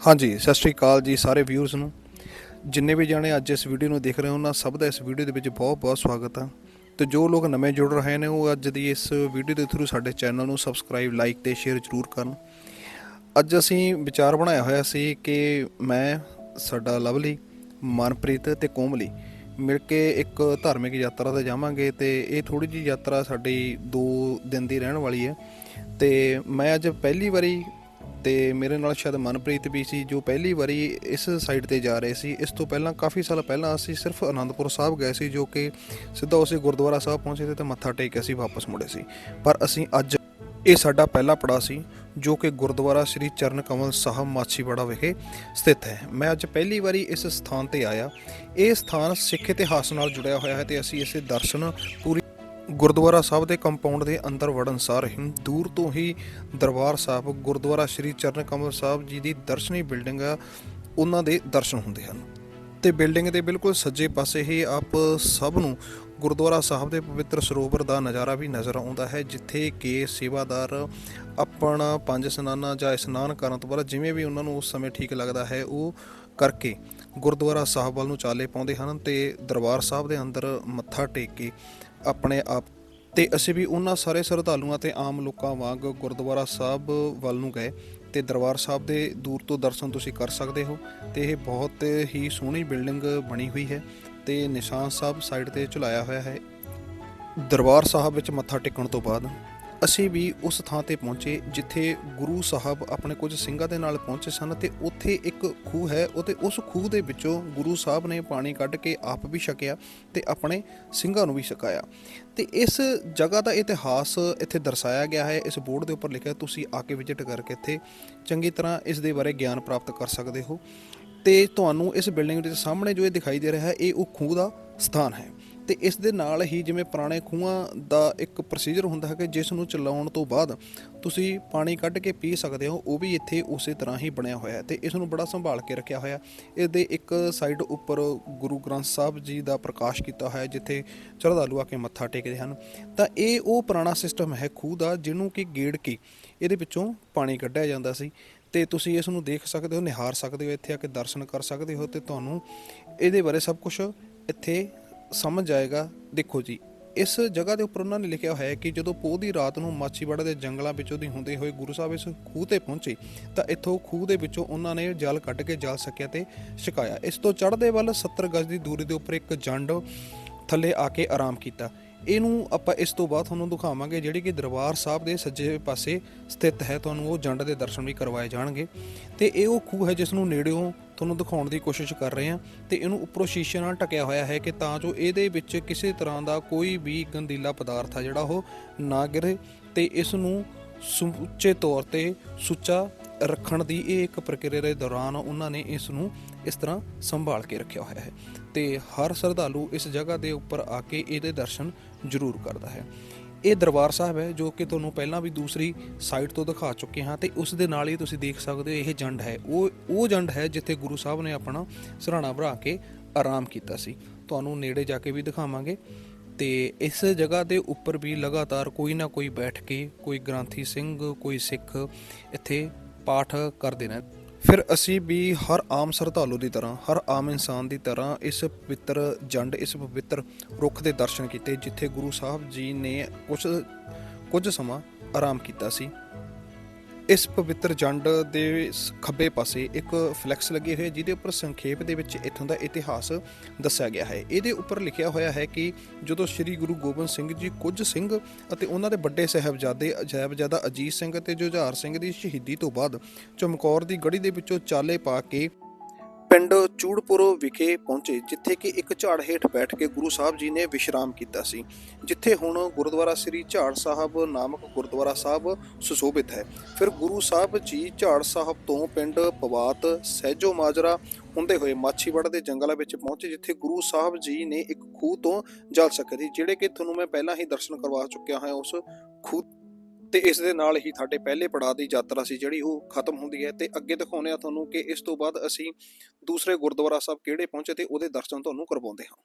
ਹਾਂਜੀ, ਸਤਿ ਸ਼੍ਰੀ ਅਕਾਲ ਜੀ ਸਾਰੇ ਵਿਊਅਰਸ ਨੂੰ। ਜਿੰਨੇ ਵੀ ਜਾਣੇ ਅੱਜ ਇਸ ਵੀਡੀਓ ਨੂੰ ਦੇਖ ਰਹੇ ਹੋ, ਉਹਨਾਂ ਸਭ ਦਾ ਇਸ ਵੀਡੀਓ ਦੇ ਵਿੱਚ ਬਹੁਤ-ਬਹੁਤ ਸਵਾਗਤ ਆ। ਤੇ ਜੋ ਲੋਕ ਨਵੇਂ ਜੁੜ ਰਹੇ ਨੇ, ਉਹ ਅੱਜ ਦੀ ਇਸ ਵੀਡੀਓ ਦੇ ਥਰੂ ਸਾਡੇ ਚੈਨਲ ਨੂੰ ਸਬਸਕ੍ਰਾਈਬ ਲਾਈਕ ਤੇ ਸ਼ੇਅਰ ਜ਼ਰੂਰ ਕਰਨ। ਅੱਜ ਅਸੀਂ ਵਿਚਾਰ ਬਣਾਇਆ ਹੋਇਆ ਸੀ ਕਿ ਮੈਂ, ਸਾਡਾ ਲਵਲੀ, ਮਨਪ੍ਰੀਤ ਤੇ ਕੋਮਲੀ ਮਿਲ ਕੇ ਇੱਕ ਧਾਰਮਿਕ ਯਾਤਰਾ ਤੇ ਜਾਵਾਂਗੇ ਤੇ ਇਹ ਥੋੜੀ ਜਿਹੀ ਯਾਤਰਾ ਸਾਡੀ 2 ਦਿਨ ਦੀ ਰਹਿਣ ਵਾਲੀ ਹੈ। ਤੇ ਮੈਂ ਅੱਜ ਪਹਿਲੀ ਵਾਰੀ ਤੇ ਮੇਰੇ ਨਾਲ ਸ਼ਾਇਦ ਮਨਪ੍ਰੀਤ ਵੀ ਸੀ, ਜੋ ਪਹਿਲੀ ਵਾਰੀ ਇਸ ਸਾਈਡ ਤੇ ਜਾ ਰਹੇ ਸੀ। ਇਸ ਤੋਂ ਪਹਿਲਾਂ ਕਾਫੀ ਸਾਲ ਪਹਿਲਾਂ ਅਸੀਂ ਸਿਰਫ ਅਨੰਦਪੁਰ ਸਾਹਿਬ ਗਏ ਸੀ, ਜੋ ਕਿ ਸਿੱਧਾ ਉਸੇ ਗੁਰਦੁਆਰਾ ਸਾਹਿਬ ਪਹੁੰਚੇ ਤੇ ਮੱਥਾ ਟੇਕ ਕੇ ਅਸੀਂ ਵਾਪਸ ਮੁੜੇ ਸੀ। ਪਰ ਅਸੀਂ ਅੱਜ ਇਹ ਸਾਡਾ ਪਹਿਲਾ ਪੜਾਅ ਸੀ, ਜੋ ਕਿ ਗੁਰਦੁਆਰਾ ਸ੍ਰੀ ਚਰਨ ਕਮਲ ਸਾਹਿਬ ਮਾਛੀਵਾੜਾ ਵਿਖੇ ਸਥਿਤ ਹੈ। ਮੈਂ ਅੱਜ ਪਹਿਲੀ ਵਾਰੀ ਇਸ ਸਥਾਨ ਤੇ ਆਇਆ। ਇਹ ਸਥਾਨ ਸਿੱਖ ਇਤਿਹਾਸ ਨਾਲ ਜੁੜਿਆ ਹੋਇਆ ਹੈ ਤੇ ਅਸੀਂ ਇਸੇ ਦਰਸ਼ਨ ਪੂਰੀ ਗੁਰਦੁਆਰਾ ਸਾਹਿਬ ਦੇ ਕੰਪਾਊਂਡ ਦੇ ਅੰਦਰ ਵੜਨ ਸਾਰ ਹੀ ਦੂਰ ਤੋਂ ਹੀ ਦਰਬਾਰ ਸਾਹਿਬ, ਗੁਰਦੁਆਰਾ ਸ੍ਰੀ ਚਰਨ ਕਮਲ ਸਾਹਿਬ ਜੀ ਦੀ ਦਰਸ਼ਨੀ ਬਿਲਡਿੰਗ ਆ, ਉਹਨਾਂ ਦੇ ਦਰਸ਼ਨ ਹੁੰਦੇ ਹਨ। ਤੇ ਬਿਲਡਿੰਗ ਦੇ ਬਿਲਕੁਲ ਸੱਜੇ ਪਾਸੇ ਹੀ ਆਪ ਸਭ ਨੂੰ ਗੁਰਦੁਆਰਾ ਸਾਹਿਬ ਦੇ ਪਵਿੱਤਰ ਸਰੋਵਰ ਦਾ ਨਜ਼ਾਰਾ ਵੀ ਨਜ਼ਰ ਆਉਂਦਾ ਹੈ, ਜਿੱਥੇ ਕਿ ਸੇਵਾਦਾਰ ਆਪਣਾ ਪੰਜ ਇਸ਼ਨਾਨਾਂ ਜਾਂ ਇਸ਼ਨਾਨ ਕਰਨ ਤੋਂ ਬਾਅਦ ਜਿਵੇਂ ਵੀ ਉਹਨਾਂ ਨੂੰ ਉਸ ਸਮੇਂ ਠੀਕ ਲੱਗਦਾ ਹੈ, ਉਹ ਕਰਕੇ ਗੁਰਦੁਆਰਾ ਸਾਹਿਬ ਵੱਲ ਨੂੰ ਚਾਲੇ ਪਾਉਂਦੇ ਹਨ ਤੇ ਦਰਬਾਰ ਸਾਹਿਬ ਦੇ ਅੰਦਰ ਮੱਥਾ ਟੇਕ ਕੇ ਆਪਣੇ ਆਪ। ਤੇ ਅਸੀਂ ਵੀ ਉਹਨਾਂ ਸਾਰੇ ਸ਼ਰਧਾਲੂਆਂ ਤੇ ਆਮ ਲੋਕਾਂ ਵਾਂਗ ਗੁਰਦੁਆਰਾ ਸਾਹਿਬ ਵੱਲ ਨੂੰ ਗਏ ਤੇ ਦਰਬਾਰ ਸਾਹਿਬ ਦੇ ਦੂਰ ਤੋਂ ਦਰਸ਼ਨ ਤੁਸੀਂ ਕਰ ਸਕਦੇ ਹੋ ਤੇ ਇਹ ਬਹੁਤ ਹੀ ਸੋਹਣੀ ਬਿਲਡਿੰਗ ਬਣੀ ਹੋਈ ਹੈ ਤੇ ਨਿਸ਼ਾਨ ਸਾਹਿਬ ਸਾਈਡ ਤੇ ਝੁਲਾਇਆ ਹੋਇਆ ਹੈ। ਦਰਬਾਰ ਸਾਹਿਬ ਵਿੱਚ ਮੱਥਾ ਟੇਕਣ ਤੋਂ ਬਾਅਦ ਅਸੀਂ ਵੀ ਉਸ ਥਾਂ ਤੇ ਪਹੁੰਚੇ ਜਿੱਥੇ ਗੁਰੂ ਸਾਹਿਬ ਆਪਣੇ ਕੁਝ ਸਿੰਘਾਂ ਦੇ ਨਾਲ ਪਹੁੰਚੇ ਸਨ ਤੇ ਉੱਥੇ ਇੱਕ ਖੂਹ ਹੈ ਅਤੇ ਉਸ ਖੂਹ ਦੇ ਵਿੱਚੋਂ ਗੁਰੂ ਸਾਹਿਬ ਨੇ ਪਾਣੀ ਕੱਢ ਕੇ ਆਪ ਵੀ ਛਕਿਆ ਤੇ ਆਪਣੇ ਸਿੰਘਾਂ ਨੂੰ ਵੀ ਛਕਾਇਆ। ਤੇ ਇਸ ਜਗ੍ਹਾ ਦਾ ਇਤਿਹਾਸ ਇੱਥੇ ਦਰਸਾਇਆ ਗਿਆ ਹੈ। ਇਸ ਬੋਰਡ ਦੇ ਉੱਪਰ ਲਿਖਿਆ, ਤੁਸੀਂ ਆ ਕੇ ਵਿਜ਼ਿਟ ਕਰਕੇ ਇੱਥੇ ਚੰਗੀ ਤਰ੍ਹਾਂ ਇਸ ਦੇ ਬਾਰੇ ਗਿਆਨ ਪ੍ਰਾਪਤ ਕਰ ਸਕਦੇ ਹੋ। ਤੇ ਤੁਹਾਨੂੰ ਇਸ ਬਿਲਡਿੰਗ ਦੇ ਸਾਹਮਣੇ ਜੋ ਇਹ ਦਿਖਾਈ ਦੇ ਰਿਹਾ ਹੈ, ਇਹ ਉਹ ਖੂਹ ਦਾ ਸਥਾਨ ਹੈ। ਤੇ ਇਸ ਦੇ ਨਾਲ ਹੀ ਜਿਵੇਂ ਪੁਰਾਣੇ ਖੂਹਾਂ ਦਾ ਇੱਕ ਪ੍ਰੋਸੀਜਰ ਹੁੰਦਾ ਹੈ ਕਿ ਜਿਸ ਨੂੰ ਚਲਾਉਣ ਤੋਂ ਬਾਅਦ ਤੁਸੀਂ ਪਾਣੀ ਕੱਢ ਕੇ ਪੀ ਸਕਦੇ ਹੋ, ਉਹ ਵੀ ਇੱਥੇ ਉਸੇ ਤਰ੍ਹਾਂ ਹੀ ਬਣਿਆ ਹੋਇਆ ਹੈ ਤੇ ਇਸ ਨੂੰ ਬੜਾ ਸੰਭਾਲ ਕੇ ਰੱਖਿਆ ਹੋਇਆ ਇਸ ਦੇ ਇੱਕ ਸਾਈਡ ਉੱਪਰ ਗੁਰੂ ਗ੍ਰੰਥ ਸਾਹਿਬ ਜੀ ਦਾ ਪ੍ਰਕਾਸ਼ ਕੀਤਾ ਹੋਇਆ ਜਿੱਥੇ ਸ਼ਰਧਾਲੂ ਆ ਕੇ ਮੱਥਾ ਟੇਕਦੇ ਹਨ। ਤਾਂ ਇਹ ਉਹ ਪੁਰਾਣਾ ਸਿਸਟਮ ਹੈ ਖੂਹ ਦਾ, ਜਿਹਨੂੰ ਕਿ ਗੇੜ ਕੇ ਇਹਦੇ ਵਿੱਚੋਂ ਪਾਣੀ ਕੱਢਿਆ ਜਾਂਦਾ ਸੀ ਤੇ ਤੁਸੀਂ ਇਸ ਨੂੰ ਦੇਖ ਸਕਦੇ ਹੋ, ਨਿਹਾਰ ਸਕਦੇ ਹੋ, ਇੱਥੇ ਆ ਕੇ ਦਰਸ਼ਨ ਕਰ ਸਕਦੇ ਹੋ ਤੇ ਤੁਹਾਨੂੰ ਇਹਦੇ ਬਾਰੇ ਸਭ ਕੁਝ ਇੱਥੇ ਸਮਝ ਆਏਗਾ। ਦੇਖੋ ਜੀ, ਇਸ ਜਗ੍ਹਾ ਦੇ ਉੱਪਰ ਉਹਨਾਂ ਨੇ ਲਿਖਿਆ ਹੋਇਆ ਹੈ ਕਿ ਜਦੋਂ ਪੋਹ ਦੀ ਰਾਤ ਨੂੰ ਮਾਛੀਵਾੜਾ ਦੇ ਜੰਗਲਾਂ ਵਿੱਚੋਂ ਦੀ ਹੁੰਦੇ ਹੋਏ ਗੁਰੂ ਸਾਹਿਬ ਇਸ ਖੂਹ ਤੇ ਪਹੁੰਚੇ, ਤਾਂ ਇੱਥੋਂ ਖੂਹ ਦੇ ਵਿੱਚੋਂ ਉਹਨਾਂ ਨੇ ਜਲ ਕੱਢ ਕੇ ਜਲ ਸਕਿਆ ਤੇ ਛਕਾਇਆ। ਇਸ ਤੋਂ ਚੜ੍ਹਦੇ ਵੱਲ 70 ਗਜ਼ ਦੀ ਦੂਰੀ ਦੇ ਉੱਪਰ ਇੱਕ ਜੰਡ ਥੱਲੇ ਆ ਕੇ ਆਰਾਮ ਕੀਤਾ। ਇਹਨੂੰ ਆਪਾਂ ਇਸ ਤੋਂ ਬਾਅਦ ਤੁਹਾਨੂੰ ਦਿਖਾਵਾਂਗੇ ਜਿਹੜੀ ਕਿ ਦਰਬਾਰ ਸਾਹਿਬ ਦੇ ਸੱਜੇ ਪਾਸੇ ਸਥਿਤ ਹੈ। ਤੁਹਾਨੂੰ ਉਹ ਜੰਡ ਦੇ ਦਰਸ਼ਨ ਵੀ ਕਰਵਾਏ ਜਾਣਗੇ। ਤੇ ਇਹ ਉਹ ਖੂਹ ਹੈ ਜਿਸ ਨੂੰ ਨੇੜਿਓਂ ਤੁਹਾਨੂੰ ਦਿਖਾਉਣ ਦੀ ਕੋਸ਼ਿਸ਼ ਕਰ ਰਹੇ ਹਾਂ। ਤੇ ਇਹਨੂੰ ਉੱਪਰੋਂ ਸ਼ੀਸ਼ੇ ਨਾਲ ਢਕਿਆ ਹੋਇਆ ਹੈ ਕਿ ਤਾਂ ਜੋ ਇਹਦੇ ਵਿੱਚ ਕਿਸੇ ਤਰ੍ਹਾਂ ਦਾ ਕੋਈ ਵੀ ਗੰਦੀਲਾ ਪਦਾਰਥ ਆ ਜਿਹੜਾ ਉਹ ਨਾ ਗਿਰੇ। ਤੇ ਇਸ ਨੂੰ ਸਮੁੱਚੇ ਤੌਰ ਤੇ ਸੁੱਚਾ ਰੱਖਣ ਦੀ ਇਹ ਇੱਕ ਪ੍ਰਕਿਰਿਆ ਦੇ ਦੌਰਾਨ ਉਹਨਾਂ ਨੇ ਇਸ ਨੂੰ ਇਸ ਤਰ੍ਹਾਂ ਸੰਭਾਲ ਕੇ ਰੱਖਿਆ ਹੋਇਆ ਹੈ ਤੇ ਹਰ ਸ਼ਰਧਾਲੂ ਇਸ ਜਗ੍ਹਾ ਦੇ ਉੱਪਰ ਆ ਕੇ ਇਹਦੇ ਦਰਸ਼ਨ ਜ਼ਰੂਰ ਕਰਦਾ ਹੈ। ਇਹ ਦਰਬਾਰ ਸਾਹਿਬ ਹੈ ਜੋ ਕਿ ਤੁਹਾਨੂੰ ਪਹਿਲਾਂ ਵੀ ਦੂਸਰੀ ਸਾਈਡ ਤੋਂ ਦਿਖਾ ਚੁੱਕੇ ਹਾਂ ਤੇ ਉਸ ਦੇ ਨਾਲ ਹੀ ਤੁਸੀਂ ਦੇਖ ਸਕਦੇ ਹੋ ਇਹ ਜੰਡ ਹੈ। ਉਹ ਉਹ ਜੰਡ ਹੈ ਜਿੱਥੇ ਗੁਰੂ ਸਾਹਿਬ ਨੇ ਆਪਣਾ ਸਰਾਣਾ ਭਰਾ ਕੇ ਆਰਾਮ ਕੀਤਾ ਸੀ। ਤੁਹਾਨੂੰ ਨੇੜੇ ਜਾ ਕੇ ਵੀ ਦਿਖਾਵਾਂਗੇ ਤੇ ਇਸ ਜਗ੍ਹਾ ਦੇ ਉੱਪਰ ਵੀ ਲਗਾਤਾਰ ਕੋਈ ਨਾ ਕੋਈ ਬੈਠ ਕੇ ਕੋਈ ਗ੍ਰੰਥੀ ਸਿੰਘ, ਕੋਈ ਸਿੱਖ ਇੱਥੇ ਪਾਠ ਕਰਦੇ ਨੇ। ਫਿਰ ਅਸੀਂ ਵੀ ਹਰ ਆਮ ਸ਼ਰਧਾਲੂ ਦੀ ਤਰ੍ਹਾਂ, ਹਰ ਆਮ ਇਨਸਾਨ ਦੀ ਤਰ੍ਹਾਂ ਇਸ ਪਵਿੱਤਰ ਜੰਡ, ਇਸ ਪਵਿੱਤਰ ਰੁੱਖ ਦੇ ਦਰਸ਼ਨ ਕੀਤੇ, ਜਿੱਥੇ ਗੁਰੂ ਸਾਹਿਬ ਜੀ ਨੇ ਕੁਝ ਕੁਝ ਸਮਾਂ ਆਰਾਮ ਕੀਤਾ ਸੀ। ਇਸ ਪਵਿੱਤਰ ਜੰਡ ਦੇ ਖੱਬੇ ਪਾਸੇ ਇੱਕ ਫਲੈਕਸ ਲੱਗੇ ਹੋਏ ਜਿਹਦੇ ਉੱਪਰ ਸੰਖੇਪ ਦੇ ਵਿੱਚ ਇੱਥੋਂ ਦਾ ਇਤਿਹਾਸ ਦੱਸਿਆ ਗਿਆ ਹੈ। ਇਹਦੇ ਉੱਪਰ ਲਿਖਿਆ ਹੋਇਆ ਹੈ ਕਿ ਜਦੋਂ ਸ੍ਰੀ ਗੁਰੂ ਗੋਬਿੰਦ ਸਿੰਘ ਜੀ ਕੁਝ ਸਿੰਘ ਅਤੇ ਉਹਨਾਂ ਦੇ ਵੱਡੇ ਸਾਹਿਬਜ਼ਾਦੇ ਸਾਹਿਬਜ਼ਾਦਾ ਅਜੀਤ ਸਿੰਘ ਅਤੇ ਜੁਝਾਰ ਸਿੰਘ ਦੀ ਸ਼ਹੀਦੀ ਤੋਂ ਬਾਅਦ ਚਮਕੌਰ ਦੀ ਗੜੀ ਦੇ ਵਿੱਚੋਂ ਚਾਲੇ ਪਾ ਕੇ ਪਿੰਡ ਚੂੜਪੁਰ ਵਿਖੇ ਪਹੁੰਚੇ, ਜਿੱਥੇ ਕਿ ਇੱਕ ਝਾੜ ਹੇਠ ਬੈਠ ਕੇ ਗੁਰੂ ਸਾਹਿਬ ਜੀ ਨੇ ਵਿਸ਼ਰਾਮ ਕੀਤਾ ਸੀ, ਜਿੱਥੇ ਹੁਣ ਗੁਰਦੁਆਰਾ ਸ੍ਰੀ ਝਾੜ ਸਾਹਿਬ ਨਾਮਕ ਗੁਰਦੁਆਰਾ ਸਾਹਿਬ ਸੁਸ਼ੋਭਿਤ ਹੈ। ਫਿਰ ਗੁਰੂ ਸਾਹਿਬ ਜੀ ਝਾੜ ਸਾਹਿਬ ਤੋਂ ਪਿੰਡ ਪਵਾਤ ਸਹਿਜੋ ਮਾਜਰਾ ਹੁੰਦੇ ਹੋਏ ਮਾਛੀਵਾੜਾ ਦੇ ਜੰਗਲਾਂ ਵਿੱਚ ਪਹੁੰਚੇ, ਜਿੱਥੇ ਗੁਰੂ ਸਾਹਿਬ ਜੀ ਨੇ ਇੱਕ ਖੂਹ ਤੋਂ ਜਲ ਸਕੇ ਸੀ, ਜਿਹੜੇ ਕਿ ਤੁਹਾਨੂੰ ਮੈਂ ਪਹਿਲਾਂ ਹੀ ਦਰਸ਼ਨ ਕਰਵਾ ਚੁੱਕਿਆ ਹਾਂ, ਉਸ ਖੂਹ ਤੇ ਇਸ ਦੇ ਨਾਲ ਹੀ ਸਾਡੇ ਪਹਿਲੇ ਪੜਾਅ ਦੀ ਯਾਤਰਾ ਸੀ ਜਿਹੜੀ ਉਹ ਖਤਮ ਹੁੰਦੀ ਹੈ ਤੇ ਅੱਗੇ ਦਿਖਾਉਂਦੇ ਆ ਤੁਹਾਨੂੰ ਕਿ ਇਸ ਤੋਂ ਬਾਅਦ ਅਸੀਂ ਦੂਸਰੇ ਗੁਰਦੁਆਰਾ ਸਾਹਿਬ ਕਿਹੜੇ ਪਹੁੰਚੇ ਤੇ ਉਹਦੇ ਦਰਸ਼ਨ ਤੁਹਾਨੂੰ ਕਰਵਾਉਂਦੇ ਹਾਂ।